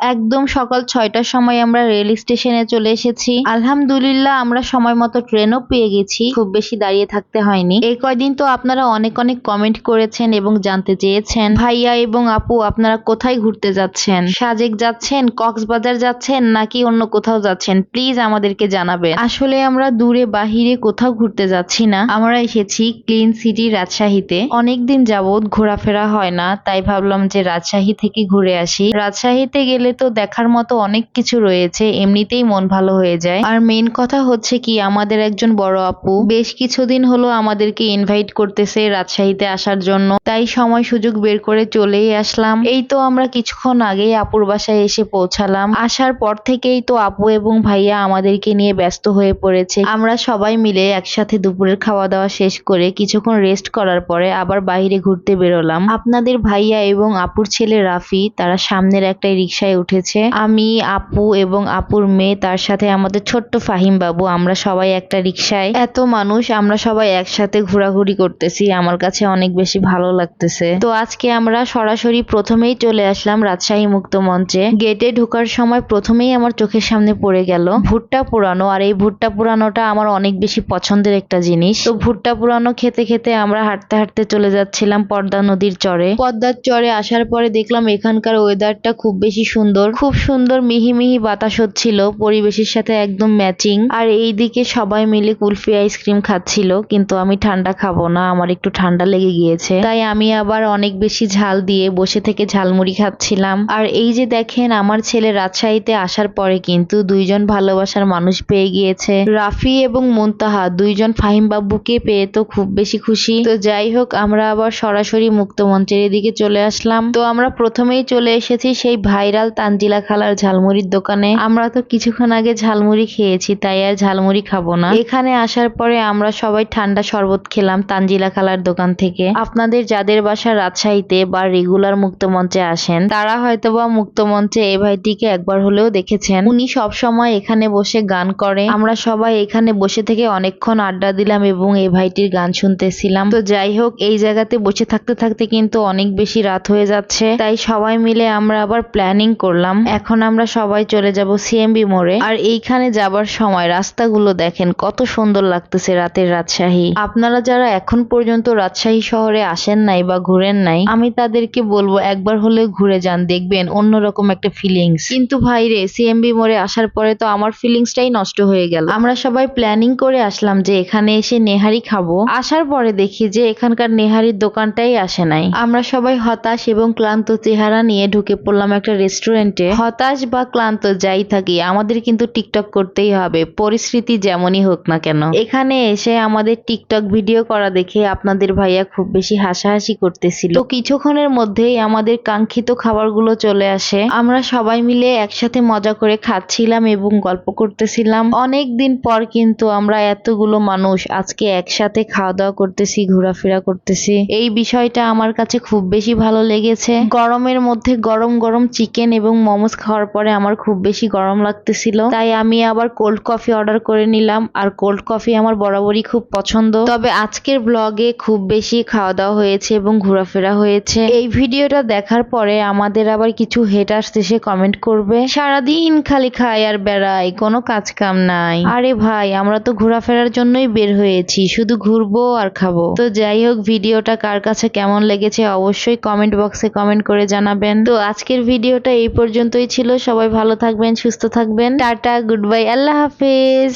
একদম সকাল ছয়টার সময় আমরা রেল স্টেশনে চলে এসেছি। আলহামদুলিল্লাহ, আমরা সময় মতো ট্রেনও পেয়ে গেছি। খুব বেশি দাঁড়িয়ে থাকতে হয়নি। এই কয়দিন তো আপনারা অনেক অনেক কমেন্ট করেছেন এবং জানতে চেয়েছেন। ভাইয়া এবং আপু, আপনারা কোথায় ঘুরতে যাচ্ছেন? সাজেক যাচ্ছেন? কক্সবাজার যাচ্ছেন? নাকি অন্য কোথাও যাচ্ছেন? প্লিজ আমাদেরকে জানাবেন। আসলে আমরা দূরে বাহিরে কোথাও ঘুরতে যাচ্ছি না। আমরা এসেছি ক্লিন সিটি রাজশাহীতে। অনেকদিন যাবৎ ঘোরাফেরা হয় না, তাই ভাবলাম যে রাজশাহী থেকে ঘুরে আসি। রাজশাহীতে গেলে তো দেখার মতো অনেক কিছু রয়েছে, এমনিতেই মন ভালো হয়ে যায়। আর মেন কথা হচ্ছে কি, আমাদের একজন বড় আপু বেশ কিছুদিন হলো আমাদেরকে ইনভাইট করতেছে রাজশাহীতে আসার জন্য। তাই সময় সুযোগ বের করে চলেই আসলাম। এই তো আমরা কিছুক্ষণ আগেই আপুর বাসায় এসে পৌঁছালাম। আসার পর থেকেই তো আপু এবং ভাইয়া আমাদেরকে নিয়ে ব্যস্ত হয়ে পড়েছে। আমরা সবাই মিলে একসাথে দুপুরের খাওয়া দাওয়া শেষ করে কিছুক্ষণ রেস্ট করার পরে আবার বাইরে ঘুরতে বেরোলাম। আপনাদের ভাইয়া এবং আপুর ছেলে রাফি, তারা সামনের একটা রিক্সায় উঠেছে। আমি, আপু এবং আপুর মেয়ে, তার সাথে আমাদের ছোট্ট ফাহিম বাবু, আমরা সবাই একটা রিক্সায় এত মানুষ, আমরা সবাই একসাথে ঘোরাঘুরি করতেছি, আমার কাছে অনেক বেশি ভালো লাগতেছে। তো আজকে আমরা সরাসরি প্রথমেই চলে আসলাম রাজশাহী মুক্ত মঞ্চে। গেটে ঢোকার সময় প্রথমেই আমার চোখের সামনে পড়ে গেল ভুট্টা পুরানো, আর এই ভুট্টা পুরানোটা আমার অনেক বেশি পছন্দের একটা জিনিস। তো ভুট্টা পুরানো খেতে খেতে আমরা হাঁটতে হাঁটতে চলে যাচ্ছিলাম পদ্মা নদীর চরে। পদ্মার চরে আসার পরে দেখলাম এখানকার ওয়েদারটা খুব বেশি সুন্দর খুব সুন্দর মিহি মিহি বাতাস হচ্ছিল, পরিবেশের সাথে একদম ম্যাচিং। আর এইদিকে সবাই মিলে কুলফি আইসক্রিম খাচ্ছিল, কিন্তু আমি ঠান্ডা খাব না, আমার একটু ঠান্ডা লেগে গিয়েছে। তাই আমি আবার অনেক বেশি ঝাল দিয়ে বসে থেকে ঝালমুড়ি খাচ্ছিলাম। আর এই যে দেখেন, আমার ছেলে রাজশাহীতে আসার পরে কিন্তু দুইজন ভালোবাসার মানুষ পেয়ে গিয়েছে। রাফি এবং মুনতাহা, দুইজন ফাহিম বাবুকে পেয়ে তো খুব বেশি খুশি। তো যাই হোক, আমরা আবার সরাসরি মুক্ত মঞ্চের এদিকে চলে আসলাম। তো আমরা প্রথমেই চলে এসেছি সেই ভাইরাল তানজিলা খালার ঝালমুড়ির দোকানে। আমরা তো কিছুক্ষণ আগে ঝালমুড়ি খেয়েছি, তাই আর ঝালমুড়ি খাব না। এখানে আসার পরে আমরা সবাই ঠান্ডা শরবত খেলাম তানজিলা খালার দোকান থেকে। আপনাদের যাদের বাসা রাজশাহীতে বা রেগুলার মুক্ত মঞ্চে আসেন, তারা হয়তোবা মুক্ত মঞ্চে এই ভাইটিকে একবার হলেও দেখেছেন। উনি সব সময় এখানে বসে গান করে। আমরা সবাই এখানে বসে থেকে অনেকক্ষণ আড্ডা দিলাম এবং এই ভাইটির গান শুনতেছিলাম। তো যাই হোক, এই জায়গাতে বসে থাকতে থাকতে কিন্তু অনেক বেশি রাত হয়ে যাচ্ছে। তাই সবাই মিলে আমরা আবার প্ল্যানিং করলাম। এখন আমরা সবাই চলে যাব সিএমবি মোড়ে। আর এইখানে যাবার সময় রাস্তাগুলো দেখেন, কত সুন্দর লাগতেছে রাতের রাজশাহী। আপনারা যারা এখন পর্যন্ত রাজশাহী শহরে আসেন নাই বা ঘুরেন নাই, আমি তাদেরকে বলব একবার হলেও ঘুরে যান, দেখবেন অন্যরকম একটা ফিলিংস কিন্তু ভাই রে সিএমবি মোড়ে আসার পরে তো আমার ফিলিংসটাই নষ্ট হয়ে গেল। আমরা সবাই প্ল্যানিং করে আসলাম যে এখানে এসে নেহারি খাব। আসার পরে দেখি যে এখানকার নেহারির দোকানটাই আসে নাই। আমরা সবাই হতাশ এবং ক্লান্ত চেহারা নিয়ে ঢুকে পড়লাম একটা রেস্টুরেন্টে হতাশ বা ক্লান্ত যাই থাকি, আমাদের কিন্তু টিকটক করতেই হবে, পরিস্থিতি যেমনই হোক না কেন। এখানে এসে আমাদের টিকটক ভিডিও করা দেখে আপনাদের ভাইয়া খুব বেশি হাসাহাসি করতেছিল। তো কিছুক্ষণের মধ্যেই আমাদের কাঙ্ক্ষিত খাবারগুলো চলে আসে। আমরা সবাই মিলে একসাথে মজা করে খাচ্ছিলাম এবং গল্প করতেছিলাম। অনেক দিন পর কিন্তু আমরা এতগুলো মানুষ আজকে একসাথে খাওয়া দাওয়া করতেছি, ঘোরাফেরা করতেছি। এই বিষয়টা আমার কাছে খুব বেশি ভালো লেগেছে। গরমের মধ্যে গরম গরম চিকেন এবং মোমোস খাওয়ার পরে আমার খুব বেশি গরম লাগতেছিল। তাই আমি আবার কোল্ড কফি অর্ডার করে নিলাম। আর কোল্ড কফি আমার বরাবরই খুব পছন্দ। তবে আজকের ব্লগে খুব বেশি খাওয়া দাওয়া হয়েছে এবং ঘোরাফেরা হয়েছে। এই ভিডিওটা দেখার পরে আমাদের আবার কিছু হেটার্স এসে কমেন্ট করবে। সারাদিন খালি খাই আর বেড়াই কোনো কাজ কাম নাই। আরে ভাই, আমরা তো ঘোরাফেরার জন্যই বের হয়েছি। শুধু ঘুরবো আর খাব। তো যাই হোক, ভিডিওটা কার কাছে কেমন লেগেছে অবশ্যই কমেন্ট বক্সে কমেন্ট করে জানাবেন। তো আজকের ভিডিওটা এই পর্যন্তই ছিল। সবাই ভালো থাকবেন সুস্থ থাকবেন। টাটা গুড বাই আল্লাহ হাফেজ।